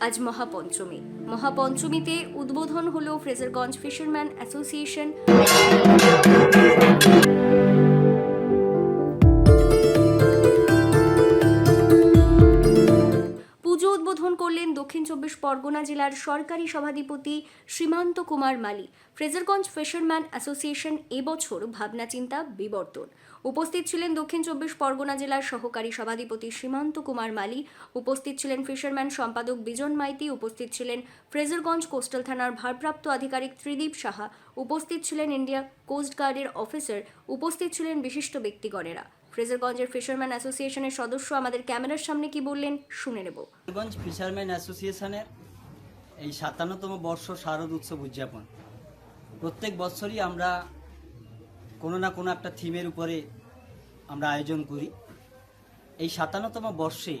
আজ মহাপঞ্চমী। মহাপঞ্চমীতে উদ্বোধন হলো ফ্রেজারগঞ্জ ফিশারম্যান অ্যাসোসিয়েশন। পুজো উদ্বোধন করলেন দক্ষিণ চব্বিশ পরগনা জেলার সরকারি সভাধিপতি সীমান্ত কুমার মালি। ফ্রেজারগঞ্জ ফিশারম্যান অ্যাসোসিয়েশন এবছর ভাবনা চিন্তা বিবর্তন। উপস্থিত ছিলেন দক্ষিণ চব্বিশ পরগনা জেলার সহকারী সভাধিপতি সীমান্ত কুমার মালি, উপস্থিত ছিলেন ফিশারম্যান সম্পাদক বিজন মাইতি, উপস্থিত ছিলেন ফ্রেজারগঞ্জ কোস্টাল থানার ভারপ্রাপ্ত আধিকারিক ত্রিদীপ সাহা, উপস্থিত ছিলেন ইন্ডিয়া কোস্ট গার্ডের অফিসার, উপস্থিত ছিলেন বিশিষ্ট ব্যক্তিগণেরা। ফ্রেজারগঞ্জের ফিশারম্যান অ্যাসোসিয়েশনের সদস্য, আমাদের ক্যামেরার সামনে কি বললেন শুনে নেব। গঞ্জ ফিশারম্যান অ্যাসোসিয়েশনের এই সাতান্নতম বর্ষ শারদ উৎসব উদযাপন। প্রত্যেক বছরই আমরা কোনো না কোনো একটা থিমের উপরে আমরা আয়োজন করি। এই সাতান্নতম বর্ষে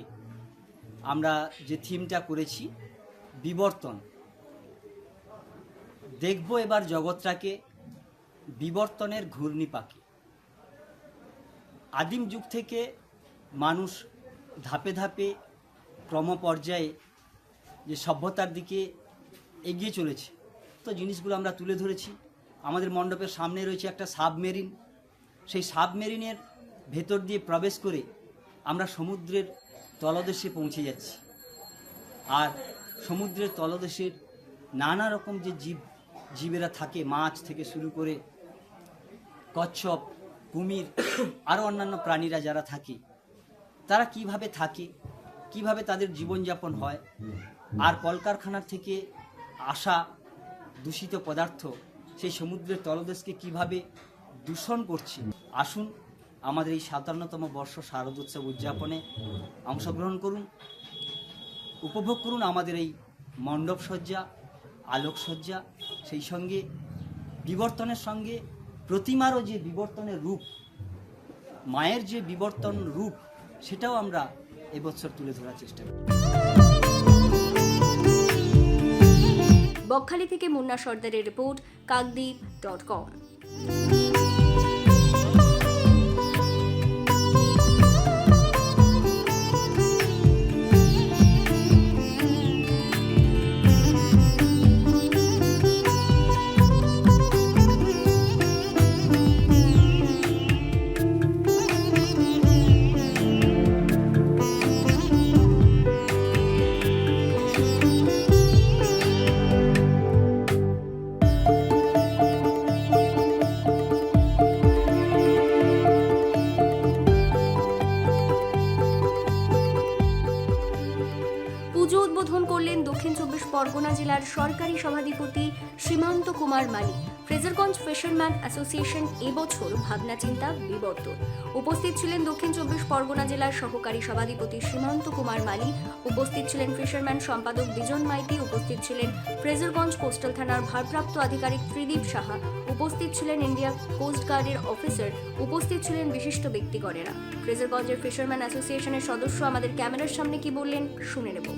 আমরা যে থিমটা করেছি, বিবর্তন। দেখব এবার জগৎটাকে বিবর্তনের ঘূর্ণি পাখি। আদিম যুগ থেকে মানুষ ধাপে ধাপে ক্রমপর্যায়ে যে সভ্যতার দিকে এগিয়ে চলেছে, তো জিনিসগুলো আমরা তুলে ধরেছি। আমাদের মণ্ডপের সামনে রয়েছে একটা সাবমেরিন। সেই সাবমেরিনের ভেতর দিয়ে প্রবেশ করে আমরা সমুদ্রের তলদেশে পৌঁছে যাচ্ছি। আর সমুদ্রের তলদেশের নানা রকম যে জীব, জীবেরা থাকে, মাছ থেকে শুরু করে কচ্ছপ, কুমির আরও অন্যান্য প্রাণীরা যারা থাকে, তারা কীভাবে থাকে, কীভাবে তাদের জীবনযাপন হয়, আর কলকারখানার থেকে আসা দূষিত পদার্থ সেই সমুদ্রের তলদেশকে কীভাবে দূষণ করছে। আসুন আমাদের এই সাতান্নতম বর্ষ শারদ উৎসব উদযাপনে অংশগ্রহণ করুন, উপভোগ করুন আমাদের এই মণ্ডপ সজ্জা আলোকসজ্জা সেই সঙ্গে বিবর্তনের সঙ্গে প্রতিমারও যে বিবর্তনের রূপ, মায়ের যে বিবর্তন রূপ, সেটাও আমরা এবছর তুলে ধরার চেষ্টা করি বকখালি থেকে মুন্না সর্দারের রিপোর্ট, কাকদ্বীপ ডট কম পুজো উদ্বোধন করলেন দক্ষিণ চব্বিশ পরগনা জেলার সরকারি সভাধিপতি সীমান্ত কুমার মালি ফ্রেজারগঞ্জ ফিশারম্যান অ্যাসোসিয়েশন এবছর ভাবনা চিন্তা বিবর্তন। উপস্থিত ছিলেন দক্ষিণ চব্বিশ পরগনা জেলার সহকারী সভাধিপতি সীমান্ত কুমার মালি উপস্থিত ছিলেন ফিশারম্যান সম্পাদক বিজন মাইতি। উপস্থিত ছিলেন ফ্রেজারগঞ্জ কোস্টাল থানার ভারপ্রাপ্ত আধিকারিক ত্রিদীপ সাহা। উপস্থিত ছিলেন ইন্ডিয়া কোস্ট গার্ডের অফিসার। উপস্থিত ছিলেন বিশিষ্ট ব্যক্তিগণেরা। ফ্রেজারগঞ্জের ফিশারম্যান অ্যাসোসিয়েশনের সদস্য আমাদের ক্যামেরার সামনে কি বললেন শুনে নেব।